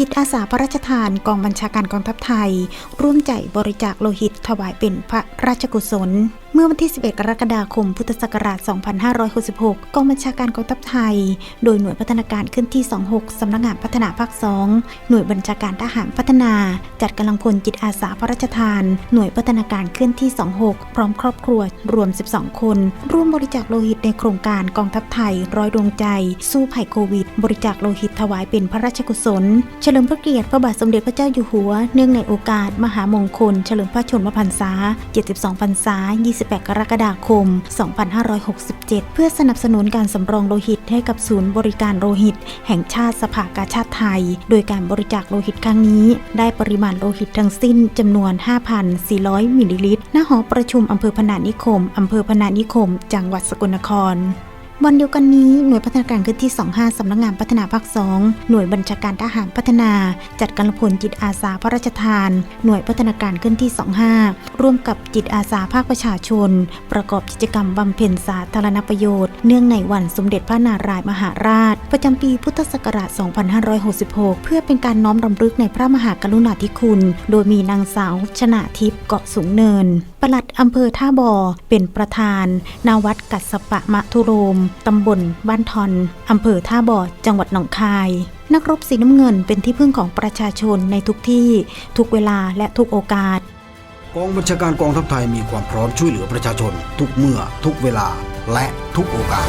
จิตอาสาพระราชทานกองบัญชาการกองทัพไทย ร่วมใจบริจาคโลหิตถวายเป็นพระราชกุศล เมื่อวันที่ 11 กรกฎาคม พุทธศักราช 2566 กองบัญชาการกองทัพไทย โดยหน่วยพัฒนาการขึ้นที่ 26 สำนักงานพัฒนาภาค 2 หน่วยบัญชาการทหารพัฒนา จัดกำลังพลจิตอาสาพระราชทาน หน่วยพัฒนาการขึ้นที่ 26 พร้อมครอบครัวรวม 12 คน ร่วมบริจาคโลหิตในโครงการกองทัพไทย ร้อยดวงใจ สู้ภัยโควิด บริจาคโลหิตถวายเป็นพระราชกุศล เฉลิมพระเกียรติพระบาทสมเด็จพระเจ้าอยู่หัว เนื่องในโอกาส มหามงคล เฉลิมพระชนมพรรษา 72 พรรษา28กรกฎาคม 2567 เพื่อสนับสนุนการสำรองโลหิตให้กับศูนย์บริการโลหิต แห่งชาติสภากาชาติไทย โดยการบริจาคโลหิตครั้งนี้ ได้ปริมาณโลหิตทั้งสิ้นจำนวน 5,400 มิลลิลิตร ณ หอประชุมอำเภอพนานิคมอำเภอพนานิคม จังหวัดสกลนคร วันเดียวกันนี้หน่วยพัฒนาการขึ้นที่ 25 สำนักงานพัฒนาภาค 2 หน่วยบัญชาการทหารพัฒนา จัดกำลังพลจิตอาสาพระราชทาน หน่วยพัฒนาการขึ้นที่ 25 ร่วมกับจิตอาสาภาคประชาชน ประกอบกิจกรรมบำเพ็ญสาธารณประโยชน์ เนื่องในวันสมเด็จพระนารายมหาราช ประจำปีพุทธศักราช 2566 เพื่อเป็นการน้อมรำลึกในพระมหากรุณาธิคุณ โดยมีนางสาวชนะทิพย์เกาะสูงเนิน ปลัดอำเภอท่าบ่อเป็นประธาน นาวัดกัสสปะมะทุโรมตำบลบ้านทอนอำเภอท่าบ่อ จังหวัดหนองคาย นักรบสีน้ำเงินเป็นที่พึ่งของประชาชนในทุกที่ทุกเวลาและทุกโอกาส กองบัญชาการกองทัพไทยมีความพร้อมช่วยเหลือประชาชน ทุกเมื่อ ทุกเวลา และทุกโอกาส